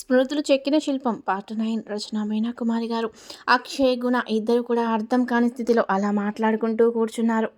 స్మృతులు చెక్కిన శిల్పం. Part nine. రచన మీనా కుమారి గారు. అక్షయ్ గుణ ఇద్దరు కూడా అర్థం కాని స్థితిలో అలా మాట్లాడుకుంటూ కూర్చున్నారు.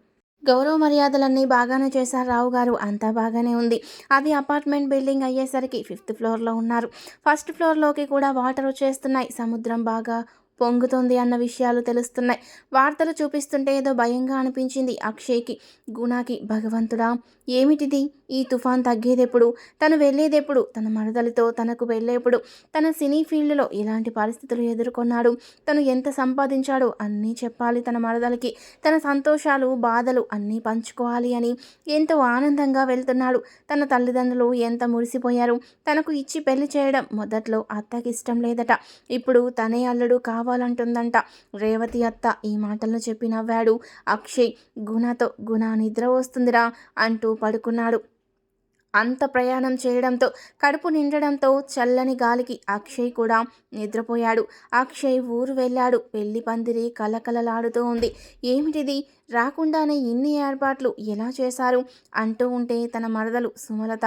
గౌరవ మర్యాదలన్నీ బాగానే చేశారు రావు గారు. అంతా బాగానే ఉంది. అది అపార్ట్మెంట్ బిల్డింగ్ అయ్యేసరికి ఫిఫ్త్ ఫ్లోర్లో ఉన్నారు. ఫస్ట్ ఫ్లోర్లోకి కూడా వాటర్ వచ్చేస్తున్నాయి. సముద్రం బాగా పొంగుతోంది అన్న విషయాలు తెలుస్తున్నాయి. వార్తలు చూపిస్తుంటే ఏదో భయంగా అనిపించింది అక్షయ్కి. గుణాకి భగవంతుడా ఏమిటిది? ఈ తుఫాన్ తగ్గేదెప్పుడు? తను వెళ్ళేదెప్పుడు? తన మరదలితో తనకు వెళ్ళేప్పుడు? తన సినీ ఫీల్డ్లో ఇలాంటి పరిస్థితులు ఎదుర్కొన్నాడు. తను ఎంత సంపాదించాడో అన్నీ చెప్పాలి తన మరదలికి. తన సంతోషాలు బాధలు అన్నీ పంచుకోవాలి అని ఎంతో ఆనందంగా వెళ్తున్నాడు. తన తల్లిదండ్రులు ఎంత మురిసిపోయారు? తనకు ఇచ్చి పెళ్ళి చేయడం మొదట్లో అత్తకి ఇష్టం లేదట. ఇప్పుడు తనే అల్లుడు కావాలి. చేసుకోవాలంటుందంట రేవతి అత్త ఈ మాటలను చెప్పి నవ్వాడు. అక్షయ్ గుణతో గుణ నిద్ర వస్తుందిరా అంటూ పడుకున్నాడు. అంత ప్రయాణం చేయడంతో కడుపు నిండడంతో చల్లని గాలికి అక్షయ్ కూడా నిద్రపోయాడు. అక్షయ్ ఊరు వెళ్ళాడు. పెళ్ళి పందిరి కలకలలాడుతూ ఉంది. ఏమిటిది? రాకుండానే ఇన్ని ఏర్పాట్లు ఎలా చేశారు? అంటూ ఉంటే తన మరదలు సుమలత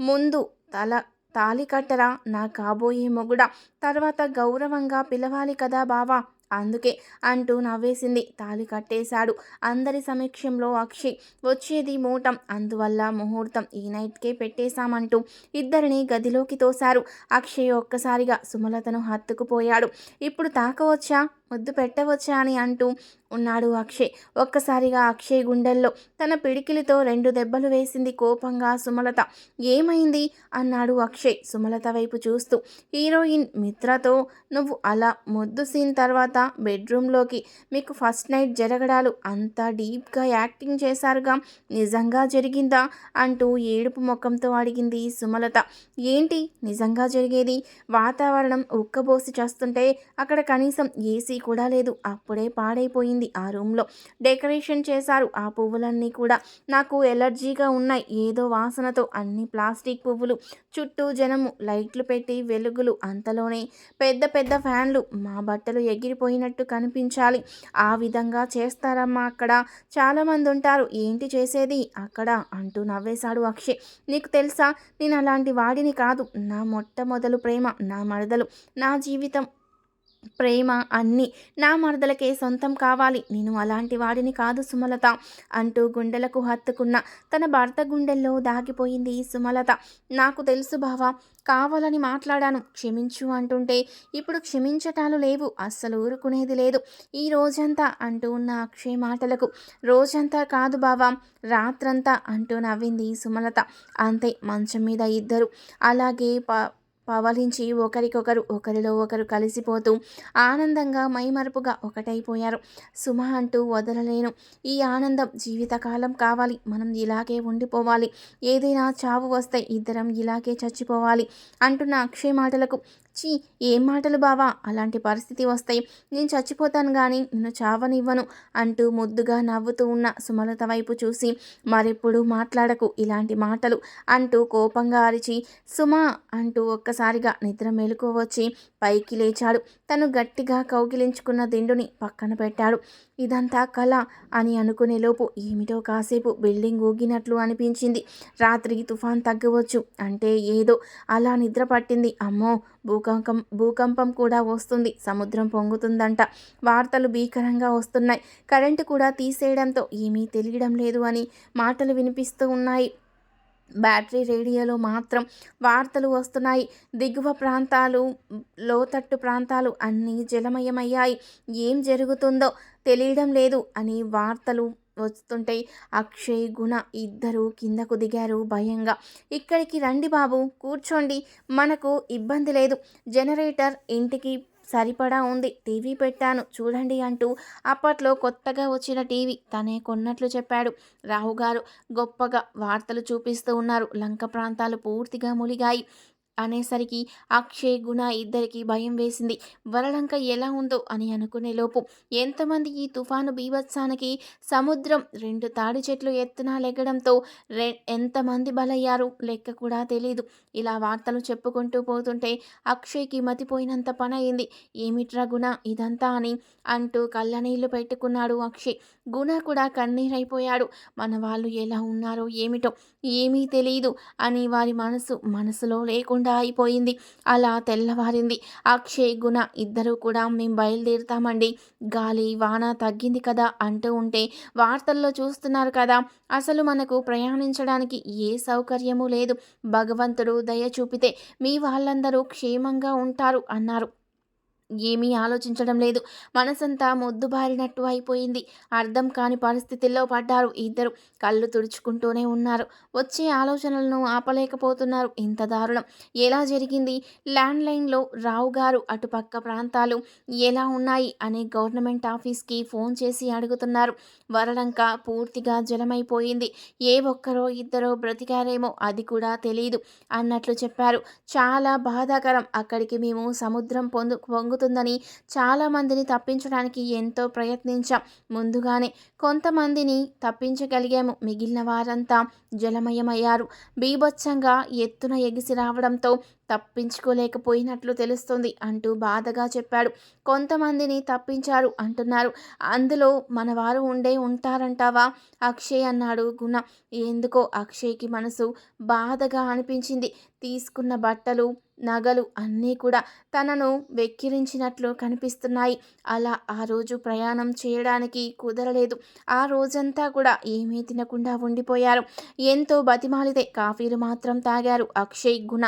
ముందు తల తాళి కట్టరా? నా కాబోయే మొగుడ. తర్వాత గౌరవంగా పిలవాలి కదా బావా? అందుకే అంటూ నవ్వేసింది. తాలి కట్టేశాడు. అందరి సమీక్షంలో అక్షయ్. వచ్చేది మూటం. అందువల్ల ముహూర్తం ఈ నైట్కే పెట్టేశామంటూ ఇద్దరిని గదిలోకి తోశారు. అక్షయ్ ఒక్కసారిగా సుమలతను హత్తుకుపోయాడు. ఇప్పుడు తాకవచ్చా? ముద్దు పెట్టవచ్చా అని అంటూ ఉన్నాడు అక్షయ్. ఒక్కసారిగా అక్షయ్ గుండెల్లో తన పిడికిలితో రెండు దెబ్బలు వేసింది కోపంగా సుమలత ఏమైంది? అన్నాడు అక్షయ్ సుమలత వైపు చూస్తూ. హీరోయిన్ మిత్రతో నువ్వు అలా ముద్దు సీన్ తర్వాత బెడ్రూమ్లోకి మీకు ఫస్ట్ నైట్ జరగడాలు అంత డీప్గా యాక్టింగ్ చేశారుగా? నిజంగా జరిగిందా? అంటూ ఏడుపు ముఖంతో అడిగింది సుమలత. ఏంటి? నిజంగా జరిగేది? వాతావరణం ఉక్కబోసి చేస్తుంటే అక్కడ కనీసం ఏసీ ఏసీ కూడా లేదు. అప్పుడే పాడైపోయింది ఆ రూమ్లో. డెకరేషన్ చేశారు ఆ పువ్వులన్నీ కూడా. నాకు ఎలర్జీగా ఉన్నాయి. ఏదో వాసనతో అన్ని ప్లాస్టిక్ పువ్వులు చుట్టూ జనము లైట్లు పెట్టి వెలుగులు అంతలోనే పెద్ద పెద్ద ఫ్యాన్లు మా బట్టలు ఎగిరిపోయినట్టు కనిపించాలి. ఆ విధంగా చేస్తారమ్మా అక్కడ. చాలామంది ఉంటారు. ఏంటి చేసేది? అక్కడ అంటూ నవ్వేశాడు అక్షయ్. నీకు తెలుసా? నేను అలాంటి వాడిని కాదు. నా మొట్టమొదలు ప్రేమ నా మరదలు నా జీవితం ప్రేమ అన్నీ. నా మరదలకే సొంతం కావాలి. నేను అలాంటి వాడిని కాదు సుమలత అంటూ గుండెలకు హత్తుకున్న తన భర్త గుండెల్లో దాగిపోయింది సుమలత. నాకు తెలుసు బావా కావాలని మాట్లాడాను. క్షమించు అంటుంటే ఇప్పుడు క్షమించటాలు లేవు. అస్సలు ఊరుకునేది లేదు. ఈ రోజంతా అంటూ ఉన్న అక్షయ్ మాటలకు రోజంతా కాదు బావా రాత్రంతా అంటూ నవ్వింది సుమలత. అంతే మంచం మీద ఇద్దరు. అలాగే ప పవలించి ఒకరికొకరు ఒకరిలో ఒకరు కలిసిపోతూ ఆనందంగా మైమరుపుగా ఒకటైపోయారు. సుమ అంటూ వదలలేను. ఈ ఆనందం జీవితకాలం కావాలి. మనం ఇలాగే ఉండిపోవాలి. ఏదైనా చావు వస్తే ఇద్దరం ఇలాగే చచ్చిపోవాలి అంటున్న అక్షయ్ మాటలకు చీ ఏం మాటలు బావా? అలాంటి పరిస్థితి వస్తాయి. నేను చచ్చిపోతాను కానీ నిన్ను చావనివ్వను అంటూ ముద్దుగా నవ్వుతూ ఉన్న సుమలత వైపు చూసి మరెప్పుడు మాట్లాడకు ఇలాంటి మాటలు అంటూ కోపంగా అరిచి సుమా అంటూ ఒక్కసారిగా నిద్ర మెలకు వచ్చి పైకి లేచాడు. తను గట్టిగా కౌగిలించుకున్న దిండుని పక్కన పెట్టాడు. ఇదంతా కళ అని అనుకునేలోపు ఏమిటో కాసేపు బిల్డింగ్ ఊగినట్లు అనిపించింది. రాత్రి తుఫాన్ తగ్గవచ్చు అంటే ఏదో అలా నిద్ర పట్టింది. అమ్మో భూకంపం భూకంపం కూడా వస్తుంది. సముద్రం పొంగుతుందంట. వార్తలు భీకరంగా వస్తున్నాయి. కరెంటు కూడా తీసేయడంతో ఏమీ తెలియడం లేదు అని మాటలు వినిపిస్తూ ఉన్నాయి. బ్యాటరీ రేడియోలో మాత్రం వార్తలు వస్తున్నాయి. దిగువ ప్రాంతాలు లోతట్టు ప్రాంతాలు అన్నీ జలమయమయ్యాయి. ఏం జరుగుతుందో తెలియడం లేదు అని వార్తలు వస్తుంటే అక్షయ్ గుణ ఇద్దరు కిందకు దిగారు భయంగా. ఇక్కడికి రండి బాబు కూర్చోండి. మనకు ఇబ్బంది లేదు. జనరేటర్ ఇంటికి సరిపడా ఉంది. టీవీ పెట్టాను చూడండి అంటూ అప్పట్లో కొత్తగా వచ్చిన టీవీ తనే కొన్నట్లు చెప్పాడు. రాహుగారు గొప్పగా వార్తలు చూపిస్తూ ఉన్నారు. లంక ప్రాంతాలు పూర్తిగా ములిగాయి. అనేసరికి అక్షయ్ గుణ ఇద్దరికి భయం వేసింది. వరలంక ఎలా ఉందో అని అనుకునే లోపు ఎంతమంది ఈ తుఫాను బీభత్సానికి సముద్రం రెండు తాడి చెట్లు ఎత్తున లెగ్గడంతో రె ఎంతమంది బలయ్యారు లెక్క కూడా తెలియదు ఇలా వార్తలు చెప్పుకుంటూ పోతుంటే అక్షయ్కి మతిపోయినంత పనయింది ఏమిట్రా గుణ ఇదంతా అని అంటూ కళ్ళనీళ్ళు పెట్టుకున్నాడు అక్షయ్. గుణ కూడా కన్నీరైపోయాడు. మన వాళ్ళు ఎలా ఉన్నారో ఏమిటో ఏమీ తెలియదు అని వారి మనసు మనసులో లేకుండా లేకుండా అయిపోయింది అలా తెల్లవారింది. అక్షయ్ గుణ ఇద్దరూ కూడా మేము బయలుదేరుతామండి. గాలి వాన తగ్గింది కదా అంటూ ఉంటే వార్తల్లో చూస్తున్నారు కదా. అసలు మనకు ప్రయాణించడానికి ఏ సౌకర్యము లేదు. భగవంతుడు దయ చూపితే మీ వాళ్ళందరూ క్షేమంగా ఉంటారు అన్నారు. ఏమీ ఆలోచించడం లేదు. మనసంతా మొద్దుబారినట్టు అయిపోయింది. అర్థం కాని పరిస్థితుల్లో పడ్డారు ఇద్దరు. కళ్ళు తుడుచుకుంటూనే ఉన్నారు. వచ్చే ఆలోచనలను ఆపలేకపోతున్నారు. ఇంత దారుణం. ఎలా జరిగింది? ల్యాండ్లైన్లో రావు గారు అటుపక్క ప్రాంతాలు ఎలా ఉన్నాయి? అని గవర్నమెంట్ ఆఫీస్కి ఫోన్ చేసి అడుగుతున్నారు. వరలంక పూర్తిగా జలమైపోయింది. ఏ ఒక్కరో ఇద్దరో బ్రతికారేమో అది కూడా తెలియదు అన్నట్లు చెప్పారు. చాలా బాధాకరం. అక్కడికి మేము సముద్రం పొందు పొంగు పొంగుతుందని చాలామందిని తప్పించడానికి ఎంతో ప్రయత్నించాం. ముందుగానే కొంతమందిని తప్పించగలిగాము. మిగిలిన వారంతా జలమయమయ్యారు. బీభత్సంగా ఎత్తున ఎగిసి రావడంతో తప్పించుకోలేకపోయినట్లు తెలుస్తుంది అంటూ బాధగా చెప్పాడు. కొంతమందిని తప్పించారు అంటున్నారు. అందులో మన వారు ఉండే ఉంటారంటావా? అక్షయ్ అన్నాడు గుణ. ఎందుకో అక్షయ్కి మనసు బాధగా అనిపించింది. తీసుకున్న బట్టలు నగలు అన్నీ కూడా తనను వెక్కిరించినట్లు కనిపిస్తున్నాయి. అలా ఆ రోజు ప్రయాణం చేయడానికి కుదరలేదు. ఆ రోజంతా కూడా ఏమీ తినకుండా ఉండిపోయారు. ఎంతో బతిమాలితే కాఫీలు మాత్రం తాగారు అక్షయ్ గుణ.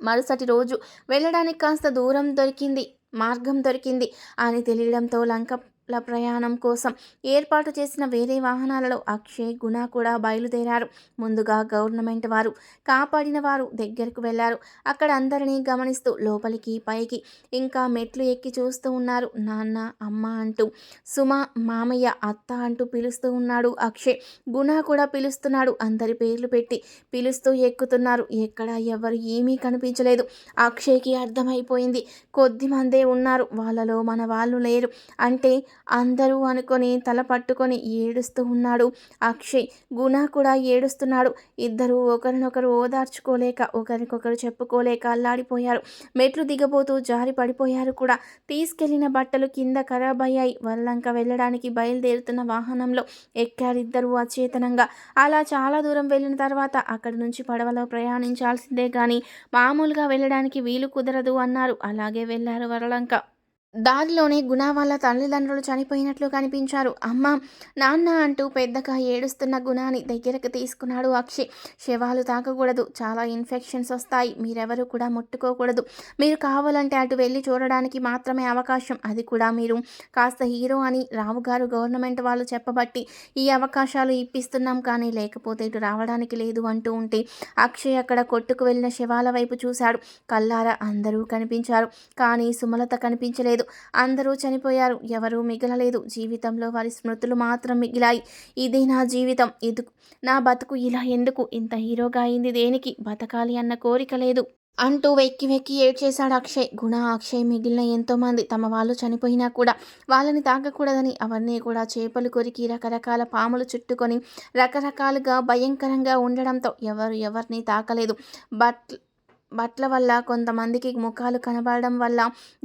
మరుసటి రోజు వెళ్ళడానికి కాస్త దూరం దొరికింది మార్గం దొరికింది అని తెలియడంతో లంక ల ప్రయాణం కోసం. ఏర్పాటు చేసిన వేరే వాహనాలలో అక్షయ్ గుణ కూడా బయలుదేరారు. ముందుగా గవర్నమెంట్ వారు కాపాడిన వారు దగ్గరకు వెళ్ళారు అక్కడ అందరినీ గమనిస్తూ లోపలికి పైకి ఇంకా మెట్లు ఎక్కి చూస్తూ ఉన్నారు. నాన్న అమ్మ అంటూ సుమ మామయ్య అత్త అంటూ పిలుస్తూ ఉన్నాడు అక్షయ్. గుణ కూడా పిలుస్తున్నాడు. అందరి పేర్లు పెట్టి పిలుస్తూ ఎక్కుతున్నారు. ఎక్కడ ఎవరు ఏమీ కనిపించలేదు. అక్షయ్కి అర్థమైపోయింది. కొద్ది మందే ఉన్నారు. వాళ్ళలో మన వాళ్ళు లేరు. అంటే అందరూ అనుకొని తల పట్టుకొని ఏడుస్తూ ఉన్నాడు. అక్షయ్ గుణ కూడా ఏడుస్తున్నాడు. ఇద్దరు ఒకరినొకరు ఓదార్చుకోలేక ఒకరికొకరు చెప్పుకోలేక అల్లాడిపోయారు. మెట్లు దిగబోతూ జారి పడిపోయారు కూడా. తీసుకెళ్ళిన బట్టలు కింద ఖరాబ్ అయ్యాయి. వల్లంక వెళ్ళడానికి బయలుదేరుతున్న వాహనంలో ఎక్కారిద్దరూ అచేతనంగా. అలా చాలా దూరం వెళ్ళిన తర్వాత అక్కడి నుంచి పడవలో ప్రయాణించాల్సిందే కానీ మామూలుగా వెళ్ళడానికి వీలు కుదరదు అన్నారు. అలాగే వెళ్ళారు వరలంక. దారిలోనే గుణ వాళ్ళ తల్లిదండ్రులు చనిపోయినట్లు కనిపించారు. అమ్మ నాన్న అంటూ పెద్దగా ఏడుస్తున్న గుణాన్ని దగ్గరకు తీసుకున్నాడు అక్షయ్. శవాలు తాకకూడదు చాలా ఇన్ఫెక్షన్స్ వస్తాయి మీరెవరు కూడా ముట్టుకోకూడదు. మీరు కావాలంటే అటు వెళ్ళి చూడడానికి మాత్రమే అవకాశం. అది కూడా మీరు. కాస్త హీరో అని రావు గారు గవర్నమెంట్ వాళ్ళు చెప్పబట్టి ఈ అవకాశాలు ఇప్పిస్తున్నాం కానీ లేకపోతే ఇటు రావడానికి లేదు అంటూ ఉంటే అక్షయ్ అక్కడ కొట్టుకు వెళ్ళిన శవాల వైపు చూశాడు. కల్లారా అందరూ కనిపించారు. కానీ సుమలత కనిపించలేదు. లేదు. అందరూ చనిపోయారు. ఎవరూ మిగలలేదు. జీవితంలో వారి స్మృతులు మాత్రం మిగిలాయి. ఇదే నా జీవితం. ఇది నా బతుకు ఇలా ఎందుకు? ఇంత హీరోగా అయింది దేనికి? బతకాలి అన్న కోరిక లేదు. అంటూ వెక్కి వెక్కి ఏడ్చేశాడు అక్షయ్. గుణ అక్షయ్ మిగిలిన ఎంతోమంది తమ వాళ్ళు చనిపోయినా కూడా వాళ్ళని తాకకూడదని అవన్నీ కూడా చేపలు కొరికి రకరకాల పాములు చుట్టుకొని రకరకాలుగా భయంకరంగా ఉండడంతో ఎవరు ఎవరిని తాకలేదు. బట్ బట్ల వల్ల కొంతమందికి ముఖాలు కనబడడం వల్ల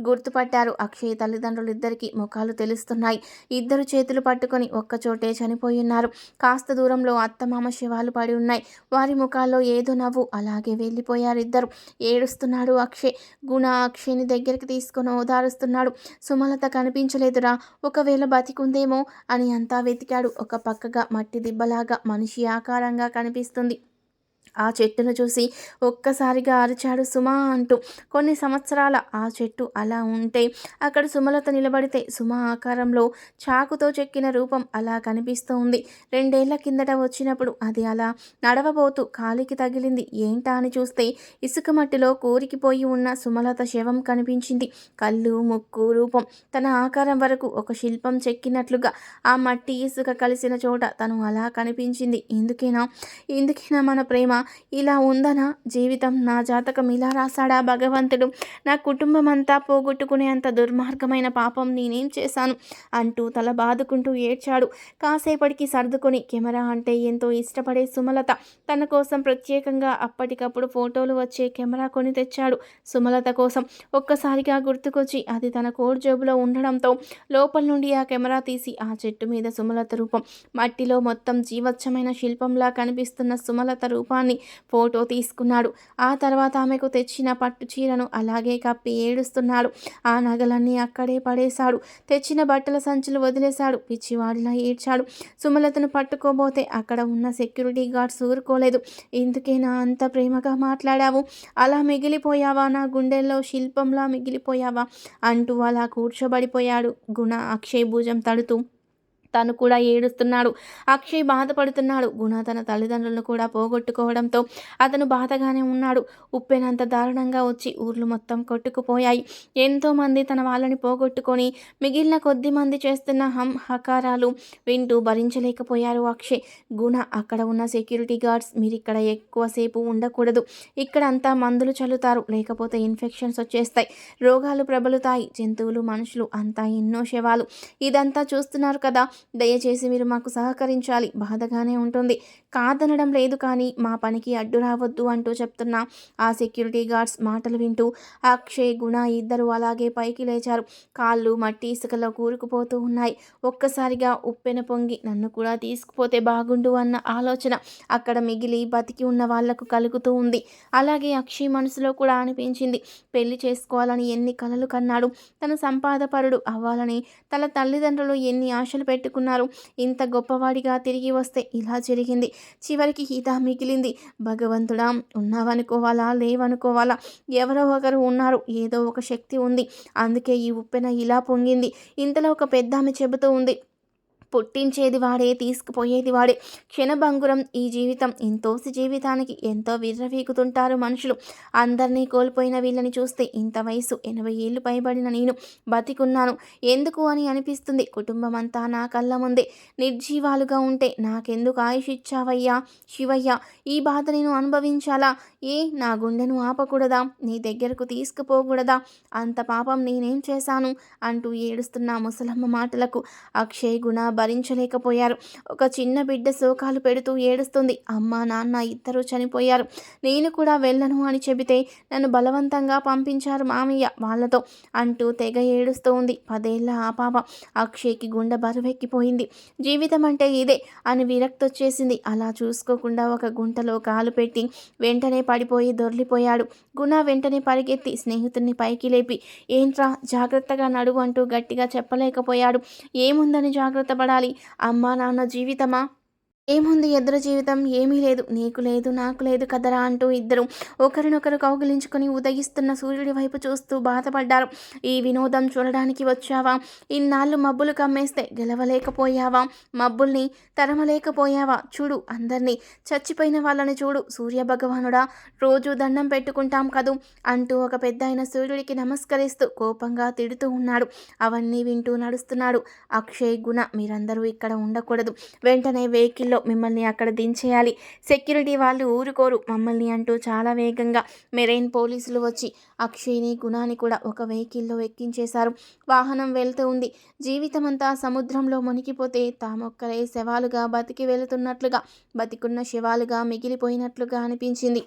గుర్తుపట్టారు. అక్షయ్ తల్లిదండ్రులు ఇద్దరికి ముఖాలు తెలుస్తున్నాయి. ఇద్దరు చేతులు పట్టుకొని ఒక్కచోటే చనిపోయి ఉన్నారు కాస్త దూరంలో అత్తమామ శివాలు పడి ఉన్నాయి. వారి ముఖాల్లో ఏదో నవ్వు. అలాగే వెళ్ళిపోయారు ఇద్దరు. ఏడుస్తున్నాడు అక్షయ్. గుణ అక్షయ్ని దగ్గరికి తీసుకొని ఓదారుస్తున్నాడు. సుమలత కనిపించలేదురా. ఒకవేళ బతికుందేమో అని అంతా వెతికాడు. ఒక పక్కగా మట్టి దిబ్బలాగా మనిషి ఆకారంగా కనిపిస్తుంది. ఆ చెట్టును చూసి ఒక్కసారిగా అరిచాడు సుమ అంటూ. కొన్ని సంవత్సరాల ఆ చెట్టు అలా ఉంటే అక్కడ సుమలత నిలబడితే సుమ ఆకారంలో చాకుతో చెక్కిన రూపం అలా కనిపిస్తూ ఉంది రెండేళ్ళ కిందట వచ్చినప్పుడు అది అలా నడవబోతూ కాలికి తగిలింది. ఏంటా అని చూస్తే ఇసుక మట్టిలో కోరికిపోయి ఉన్న సుమలత శవం కనిపించింది. కళ్ళు ముక్కు రూపం. తన ఆకారం వరకు ఒక శిల్పం చెక్కినట్లుగా ఆ మట్టి ఇసుక కలిసిన చోట తను అలా కనిపించింది. ఎందుకేనా? ఎందుకేనా మన ప్రేమ? ఇలా ఉందనా? జీవితం నా జాతకం ఇలా రాశాడా భగవంతుడు? నా కుటుంబం అంతా పోగొట్టుకునే అంత దుర్మార్గమైన పాపం నేనేం చేశాను? అంటూ తల బాదుకుంటూ ఏడ్చాడు. కాసేపటికి సర్దుకొని కెమెరా అంటే ఎంతో ఇష్టపడే సుమలత. తన కోసం ప్రత్యేకంగా అప్పటికప్పుడు ఫోటోలు వచ్చే కెమెరా కొని తెచ్చాడు సుమలత కోసం. ఒక్కసారిగా గుర్తుకొచ్చి అది తన కోడ్ జేబులో ఉండడంతో లోపల నుండి ఆ కెమెరా తీసి ఆ చెట్టు మీద సుమలత రూపం. మట్టిలో మొత్తం జీవచ్చమైన శిల్పంలా కనిపిస్తున్న సుమలత రూపాన్ని కూర్చొని ఫోటో తీసుకున్నాడు. ఆ తర్వాత ఆమెకు తెచ్చిన పట్టు చీరను అలాగే కప్పి ఏడుస్తున్నాడు. ఆ నగలన్నీ అక్కడే పడేశాడు. తెచ్చిన బట్టల సంచులు వదిలేశాడు. పిచ్చివాడిలా ఏడ్చాడు. సుమలతను పట్టుకోబోతే అక్కడ ఉన్న సెక్యూరిటీ గార్డ్స్ ఊరుకోలేదు. ఎందుకేనా అంత ప్రేమగా మాట్లాడావు. అలా మిగిలిపోయావా? నా గుండెల్లో శిల్పంలా మిగిలిపోయావా? అంటూ అలా కూర్చోబడిపోయాడు గుణ అక్షయ్ భుజం తడుతూ. తను కూడా ఏడుస్తున్నాడు. అక్షయ్ బాధపడుతున్నాడు. గుణ తన తల్లిదండ్రులను కూడా పోగొట్టుకోవడంతో అతను బాధగానే ఉన్నాడు. ఉప్పెనంత దారుణంగా వచ్చి ఊర్లు మొత్తం కొట్టుకుపోయాయి. ఎంతోమంది తన వాళ్ళని పోగొట్టుకొని మిగిలిన కొద్ది మంది చేస్తున్న హం హకారాలు వింటూ భరించలేకపోయారు అక్షయ్. గుణ అక్కడ ఉన్న సెక్యూరిటీ గార్డ్స్ మీరు ఇక్కడ ఎక్కువసేపు ఉండకూడదు. ఇక్కడ అంతా మందులు చల్లుతారు. లేకపోతే ఇన్ఫెక్షన్స్ వచ్చేస్తాయి. రోగాలు ప్రబలుతాయి. జంతువులు మనుషులు అంతా ఎన్నో శవాలు. ఇదంతా చూస్తున్నారు కదా. దయచేసి మీరు మాకు సహకరించాలి. బాధగానే ఉంటుంది. కాదనడం లేదు కానీ మా పనికి అడ్డు రావద్దు అంటూ చెప్తున్న ఆ సెక్యూరిటీ గార్డ్స్ మాటలు వింటూ అక్షయ్ గుణ ఇద్దరు అలాగే పైకి లేచారు. కాళ్ళు మట్టి ఇసుకలో కూరుకుపోతూ ఉన్నాయి. ఒక్కసారిగా ఉప్పెన పొంగి నన్ను కూడా తీసుకుపోతే బాగుండు అన్న ఆలోచన అక్కడ మిగిలి బతికి ఉన్న వాళ్ళకు కలుగుతూ ఉంది. అలాగే అక్షయ్ మనసులో కూడా అనిపించింది. పెళ్ళి చేసుకోవాలని ఎన్ని కలలు కన్నాడు. తన సంపాదపరుడు అవ్వాలని తన తల్లిదండ్రులు ఎన్ని ఆశలు పెట్టుకున్నారు ఇంత గొప్పవాడిగా తిరిగి వస్తే ఇలా జరిగింది. చివరికి హీత మిగిలింది. భగవంతుడా ఉన్నావనుకోవాలా లేవనుకోవాలా? ఎవరో ఒకరు ఉన్నారు. ఏదో ఒక శక్తి ఉంది. అందుకే ఈ ఉప్పెన ఇలా పొంగింది. ఇంతలో ఒక పెద్ద ఆమె చెబుతూ ఉంది. పుట్టించేది వాడే తీసుకుపోయేది వాడే. క్షణభంగురం ఈ జీవితం. ఇంతోసి జీవితానికి ఎంతో విర్రవీగుతుంటారు మనుషులు. అందరినీ కోల్పోయిన వీళ్ళని చూస్తే ఇంత వయసు. ఎనభై ఏళ్ళు పైబడిన నేను బతికున్నాను. ఎందుకు అని అనిపిస్తుంది. కుటుంబం అంతా నా కళ్ళ ముందే. నిర్జీవాలుగా ఉంటే నాకెందుకు ఆయుష్ ఇచ్చావయ్యా? శివయ్య ఈ బాధ నేను అనుభవించాలా? ఏ నా గుండెను ఆపకూడదా? నీ దగ్గరకు తీసుకుపోకూడదా? అంత పాపం నేనేం చేశాను? అంటూ ఏడుస్తున్న ముసలమ్మ మాటలకు అక్షయ్ గుణ భరించలేకపోయారు. ఒక చిన్న బిడ్డ శోకాలు పెడుతూ ఏడుస్తుంది. అమ్మ నాన్న ఇద్దరు చనిపోయారు. నేను కూడా వెళ్ళను అని చెబితే నన్ను బలవంతంగా పంపించారు మామయ్య వాళ్ళతో అంటూ తెగ ఏడుస్తూ ఉంది పదేళ్ళ ఆ పాప అక్షయ్కి గుండె బరువెక్కిపోయింది. జీవితం అంటే ఇదే అని విరక్తొచ్చేసింది అలా చూసుకోకుండా ఒక గుంటలో కాలు పెట్టి వెంటనే పడిపోయి దొర్లిపోయాడు గుణ వెంటనే పరిగెత్తి స్నేహితుడిని పైకి లేపి ఏంట్రా జాగ్రత్తగా నడువు అంటూ గట్టిగా చెప్పలేకపోయాడు. ఏముందని జాగ్రత్త పడాలి? అమ్మా నాన్న జీవితమా? ఏముంది ఎదురు జీవితం? ఏమీ లేదు. నీకు లేదు నాకు లేదు కదరా అంటూ ఇద్దరు ఒకరినొకరు కౌగిలించుకొని ఉదయిస్తున్న సూర్యుడి వైపు చూస్తూ బాధపడ్డారు. ఈ వినోదం చూడడానికి వచ్చావా? ఇన్నాళ్ళు మబ్బులు కమ్మేస్తే గెలవలేకపోయావా? మబ్బుల్ని తరమలేకపోయావా? చూడు అందరినీ. చచ్చిపోయిన వాళ్ళని చూడు. సూర్య భగవానుడా రోజు దండం పెట్టుకుంటాం కదూ అంటూ ఒక పెద్ద అయిన సూర్యుడికి నమస్కరిస్తూ కోపంగా తిడుతూ ఉన్నాడు. అవన్నీ వింటూ నడుస్తున్నాడు. అక్షయ్ గుణ మీరందరూ ఇక్కడ ఉండకూడదు. వెంటనే వెహికల్ టైంలో మిమ్మల్ని అక్కడ దించేయాలి. సెక్యూరిటీ వాళ్ళు ఊరుకోరు. మమ్మల్ని అంటూ చాలా వేగంగా మెరైన్ పోలీసులు వచ్చి అక్షయ్ని గుణాన్ని కూడా ఒక వెహికల్లో ఎక్కించేశారు. వాహనం వెళ్తూ ఉంది. జీవితం అంతా సముద్రంలో మునిగిపోతే తామొక్కరే శవాలుగా బతికి వెళుతున్నట్లుగా బతికున్న శవాలుగా మిగిలిపోయినట్లుగా అనిపించింది.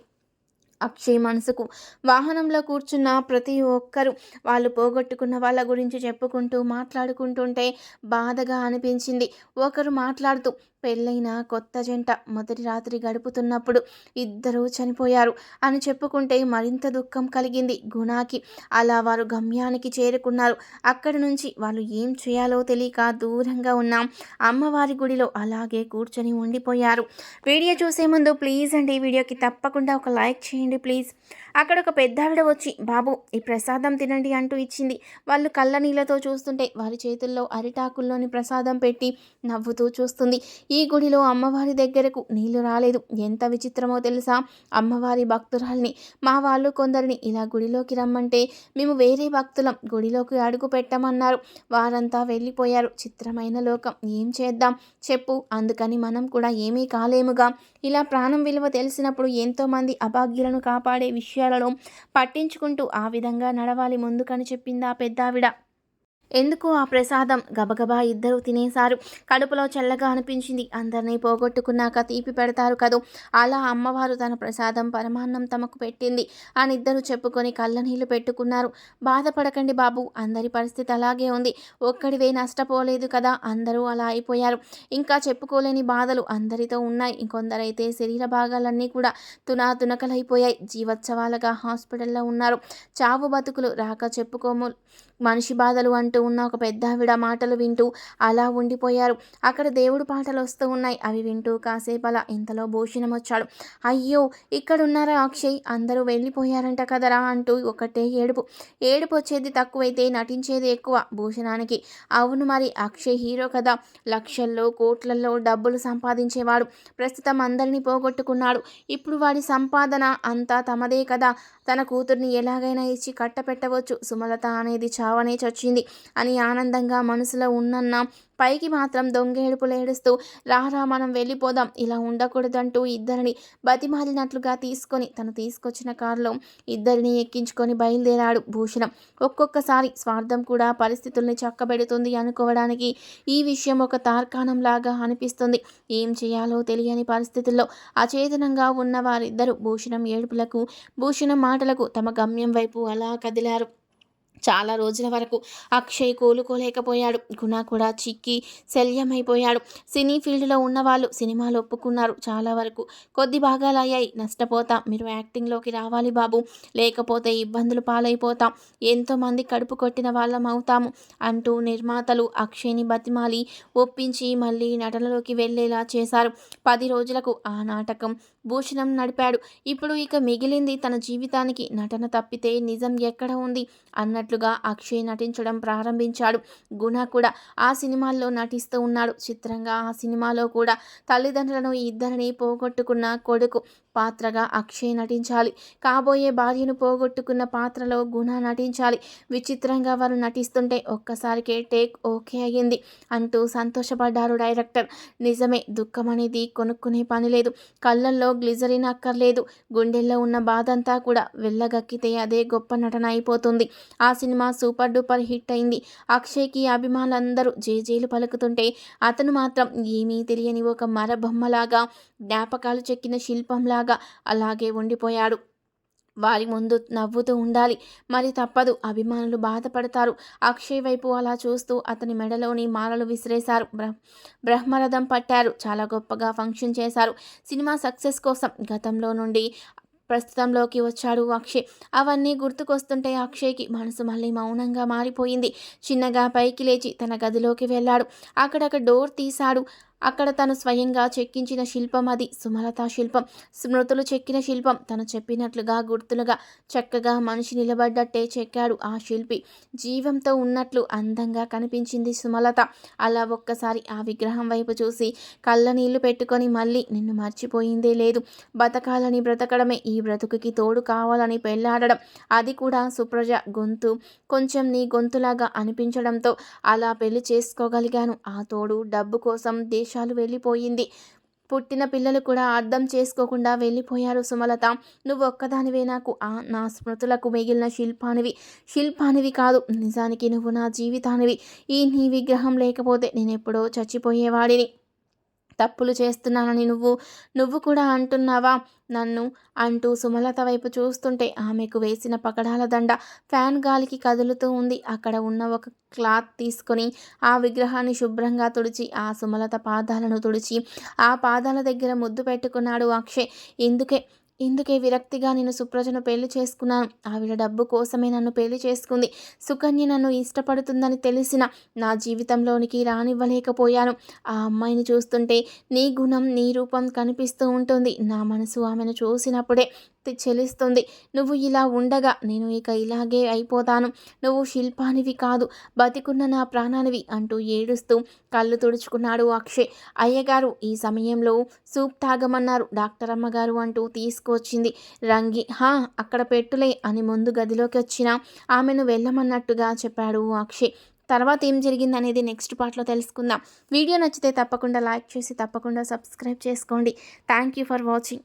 అక్షయ్ మనసుకు వాహనంలో కూర్చున్న ప్రతి ఒక్కరూ వాళ్ళు పోగొట్టుకున్న వాళ్ళ గురించి చెప్పుకుంటూ మాట్లాడుకుంటుంటే బాధగా అనిపించింది. ఒకరు మాట్లాడుతూ పెళ్ళైన కొత్త జంట మొదటి రాత్రి గడుపుతున్నప్పుడు ఇద్దరూ చనిపోయారు అని చెప్పుకుంటే మరింత దుఃఖం కలిగింది గుణాకి. అలా వారు గమ్యానికి చేరుకున్నారు. అక్కడి నుంచి వాళ్ళు ఏం చేయాలో తెలియక దూరంగా ఉన్నాం. అమ్మవారి గుడిలో అలాగే కూర్చొని ఉండిపోయారు. వీడియో చూసే ముందు ప్లీజ్ అండి ఈ వీడియోకి తప్పకుండా ఒక లైక్ చేయండి ప్లీజ్. అక్కడ ఒక పెద్దావిడ వచ్చి బాబు ఈ ప్రసాదం తినండి అంటూ ఇచ్చింది. వాళ్ళు కళ్ళ నీళ్ళతో చూస్తుంటే వారి చేతుల్లో అరిటాకుల్లోని ప్రసాదం పెట్టి నవ్వుతూ చూస్తుంది. ఈ ఈ గుడిలో అమ్మవారి దగ్గరకు నీళ్ళు రాలేదు. ఎంత విచిత్రమో తెలుసా? అమ్మవారి భక్తురాల్ని మా వాళ్ళు కొందరిని ఇలా గుడిలోకి రమ్మంటే మేము వేరే భక్తులం గుడిలోకి అడుగు పెట్టమన్నారు. వారంతా వెళ్ళిపోయారు. చిత్రమైన లోకం. ఏం చేద్దాం? చెప్పు. అందుకని మనం కూడా ఏమీ కాలేముగా. ఇలా ప్రాణం విలువ తెలిసినప్పుడు ఎంతోమంది అభాగ్యులను కాపాడే విషయాలలో పట్టించుకుంటూ ఆ విధంగా నడవాలి ముందుకని చెప్పింది ఆ పెద్దావిడ. ఎందుకు ఆ ప్రసాదం? గబగబా ఇద్దరు తినేశారు. కడుపులో చల్లగా అనిపించింది. అందరినీ పోగొట్టుకున్నాక తీపి పెడతారు కదూ. అలా అమ్మవారు తన ప్రసాదం పరమాన్నం తమకు పెట్టింది. అని ఇద్దరు చెప్పుకొని కళ్ళనీళ్ళు పెట్టుకున్నారు. బాధపడకండి బాబు. అందరి పరిస్థితి అలాగే ఉంది. ఒక్కడివే నష్టపోలేదు కదా. అందరూ అలా అయిపోయారు. ఇంకా చెప్పుకోలేని బాధలు అందరితో ఉన్నాయి. ఇంకొందరైతే శరీర భాగాలన్నీ కూడా తునా తునకలైపోయాయి జీవోత్సవాలుగా హాస్పిటల్లో ఉన్నారు. చావు బతుకులు రాక చెప్పుకోము. మనిషి బాధలు అంటూ ఉన్న ఒక పెద్ద ఆవిడ మాటలు వింటూ అలా ఉండిపోయారు. అక్కడ దేవుడు పాటలు వస్తూ ఉన్నాయి. అవి వింటూ కాసేపు అలా ఇంతలో భూషణం వచ్చాడు. అయ్యో ఇక్కడ ఉన్నారా అక్షయ్? అందరూ వెళ్ళిపోయారంట కదరా అంటూ ఒకటే ఏడుపు. ఏడుపు వచ్చేది తక్కువైతే నటించేది ఎక్కువ భూషణానికి అవును మరి అక్షయ్ హీరో కదా. లక్షల్లో కోట్లలో డబ్బులు సంపాదించేవాడు. ప్రస్తుతం అందరినీ పోగొట్టుకున్నాడు. ఇప్పుడు వాడి సంపాదన అంతా తమదే కదా. తన కూతుర్ని ఎలాగైనా ఇచ్చి కట్టపెట్టవచ్చు. సుమలత అనేది చావనే చచ్చింది అని ఆనందంగా మనసులో ఉన్నన్న పైకి మాత్రం దొంగేడుపులు ఏడుస్తూ రారా మనం వెళ్ళిపోదాం ఇలా ఉండకూడదంటూ ఇద్దరిని బతిమాలినట్లుగా తీసుకొని తను తీసుకొచ్చిన కారులో ఇద్దరిని ఎక్కించుకొని బయలుదేరాడు భూషణం. ఒక్కొక్కసారి స్వార్థం కూడా పరిస్థితుల్ని చక్కబెడుతుంది అనుకోవడానికి ఈ విషయం ఒక తార్కాణంలాగా అనిపిస్తుంది. ఏం చేయాలో తెలియని పరిస్థితుల్లో అచేతనంగా ఉన్న వారిద్దరూ భూషణం ఏడుపులకు భూషణం మాటలకు తమ గమ్యం వైపు అలా కదిలారు. చాలా రోజుల వరకు అక్షయ్ కోలుకోలేకపోయాడు. గుణ కూడా చిక్కి శల్యమైపోయాడు. సినీ ఫీల్డ్లో ఉన్నవాళ్ళు సినిమాలు ఒప్పుకున్నారు. చాలా వరకు కొద్ది భాగాలు అయ్యాయి నష్టపోతాం. మీరు యాక్టింగ్లోకి రావాలి బాబు. లేకపోతే ఇబ్బందులు పాలైపోతాం. ఎంతోమంది కడుపు కొట్టిన వాళ్ళం అవుతాము అంటూ నిర్మాతలు అక్షయ్ని బతిమాలి ఒప్పించి మళ్ళీ నటనలోకి వెళ్ళేలా చేశారు. పది రోజులకు ఆ నాటకం భూషణం నడిపాడు. ఇప్పుడు ఇక మిగిలింది తన జీవితానికి నటన తప్పితే నిజం ఎక్కడ ఉంది? అన్నట్లుగా అక్షయ్ నటించడం ప్రారంభించాడు. గుణ కూడా ఆ సినిమాల్లో నటిస్తూ ఉన్నాడు. చిత్రంగా ఆ సినిమాలో కూడా తల్లిదండ్రులను ఇద్దరిని పోగొట్టుకున్న కొడుకు పాత్రగా అక్షయ్ నటించాలి. కాబోయే భార్యను పోగొట్టుకున్న పాత్రలో గుణ నటించాలి. విచిత్రంగా వారు నటిస్తుంటే ఒక్కసారికే టేక్ ఓకే అయ్యింది అంటూ సంతోషపడ్డారు డైరెక్టర్. నిజమే దుఃఖం అనేది కొనుక్కునే పని లేదు. కళ్ళల్లో గ్లిజరిన్ అక్కర్లేదు. గుండెల్లో ఉన్న బాధంతా కూడా వెళ్ళగక్కితే అదే గొప్ప నటన అయిపోతుంది. ఆ సినిమా సూపర్ డూపర్ హిట్ అయింది. అక్షయ్కి అభిమానులందరూ జేజేలు పలుకుతుంటే అతను మాత్రం ఏమీ తెలియని ఒక మరబొమ్మలాగా జ్ఞాపకాలు చెక్కిన శిల్పంలాగా అలాగే ఉండిపోయాడు. వారి ముందు నవ్వుతూ ఉండాలి. మరి తప్పదు. అభిమానులు బాధపడతారు. అక్షయ్ వైపు అలా చూస్తూ అతని మెడలోని మాలలు విసిరేశారు. బ్ర బ్రహ్మరథం పట్టారు. చాలా గొప్పగా ఫంక్షన్ చేశారు. సినిమా సక్సెస్ కోసం గతంలో నుండి ప్రస్తుతంలోకి వచ్చాడు అక్షయ్. అవన్నీ గుర్తుకొస్తుంటే అక్షయ్కి మనసు మళ్ళీ మౌనంగా మారిపోయింది. చిన్నగా పైకి లేచి తన గదిలోకి వెళ్ళాడు. అక్కడక్కడ డోర్ తీశాడు. అక్కడ తను స్వయంగా చెక్కించిన శిల్పం అది సుమలత శిల్పం. స్మృతులు చెక్కిన శిల్పం. తను చెప్పినట్లుగా గుర్తులుగా చక్కగా మనిషి నిలబడ్డట్టే చెక్కాడు ఆ శిల్పి. జీవంతో ఉన్నట్లు అందంగా కనిపించింది సుమలత. అలా ఒక్కసారి ఆ విగ్రహం వైపు చూసి కళ్ళ నీళ్ళు పెట్టుకొని మళ్ళీ నిన్ను మర్చిపోయిందే లేదు. బతకాలని బ్రతకడమే ఈ బ్రతుకుకి తోడు కావాలని పెళ్ళాడడం. అది కూడా సుప్రజ గొంతు. కొంచెం నీ గొంతులాగా అనిపించడంతో అలా పెళ్ళి చేసుకోగలిగాను. ఆ తోడు డబ్బు కోసం దేశాలు వెళ్ళిపోయింది. పుట్టిన పిల్లలు కూడా అర్థం చేసుకోకుండా వెళ్ళిపోయారు సుమలత. నువ్వు ఒక్కదానివే నాకు. ఆ నా స్మృతులకు మిగిలిన శిల్పానివి. శిల్పానివి కాదు. నిజానికి నువ్వు నా జీవితానివి. ఈ నీ విగ్రహం లేకపోతే నేను ఎప్పుడో చచ్చిపోయేవాడిని. తప్పులు చేస్తున్నానని నువ్వు నువ్వు కూడా అంటున్నావా? నన్ను అంటూ సుమలత వైపు చూస్తుంటే ఆమెకు వేసిన పకడాల దండ ఫ్యాన్ గాలికి కదులుతూ ఉంది. అక్కడ ఉన్న ఒక క్లాత్ తీసుకొని ఆ విగ్రహాన్ని శుభ్రంగా తుడిచి ఆ సుమలత పాదాలను తుడిచి ఆ పాదాల దగ్గర ముద్దు పెట్టుకున్నాడు అక్షయ్. ఎందుకే ఇందుకే విరక్తిగా నేను సుప్రజను పెళ్ళి చేసుకున్నాను ఆవిడ డబ్బు కోసమే నన్ను పెళ్ళి చేసుకుంది. సుకన్య నన్ను ఇష్టపడుతుందని తెలిసిన నా జీవితంలోనికి రానివ్వలేకపోయాను. ఆ అమ్మాయిని చూస్తుంటే నీ గుణం నీ రూపం కనిపిస్తూ ఉంటుంది. నా మనసు ఆమెను చూసినప్పుడే చెలిస్తుంది. నువ్వు ఇలా ఉండగా నేను ఇక ఇలాగే అయిపోతాను. నువ్వు శిల్పానివి కాదు బతికున్న నా ప్రాణానివి అంటూ ఏడుస్తూ కళ్ళు తుడుచుకున్నాడు అక్షయ్. అయ్యగారు ఈ సమయంలో సూప్ తాగమన్నారు డాక్టర్ అమ్మగారు అంటూ తీసుకొచ్చింది. రంగి హా అక్కడ పెట్టులే అని ముందు గదిలోకి వచ్చిన ఆమెను వెళ్ళమన్నట్టుగా చెప్పాడు అక్షయ్. తర్వాత ఏం జరిగింది అనేది నెక్స్ట్ పార్ట్లో తెలుసుకుందాం. వీడియో నచ్చితే తప్పకుండా లైక్ చేసి తప్పకుండా సబ్స్క్రైబ్ చేసుకోండి. Thank you for watching.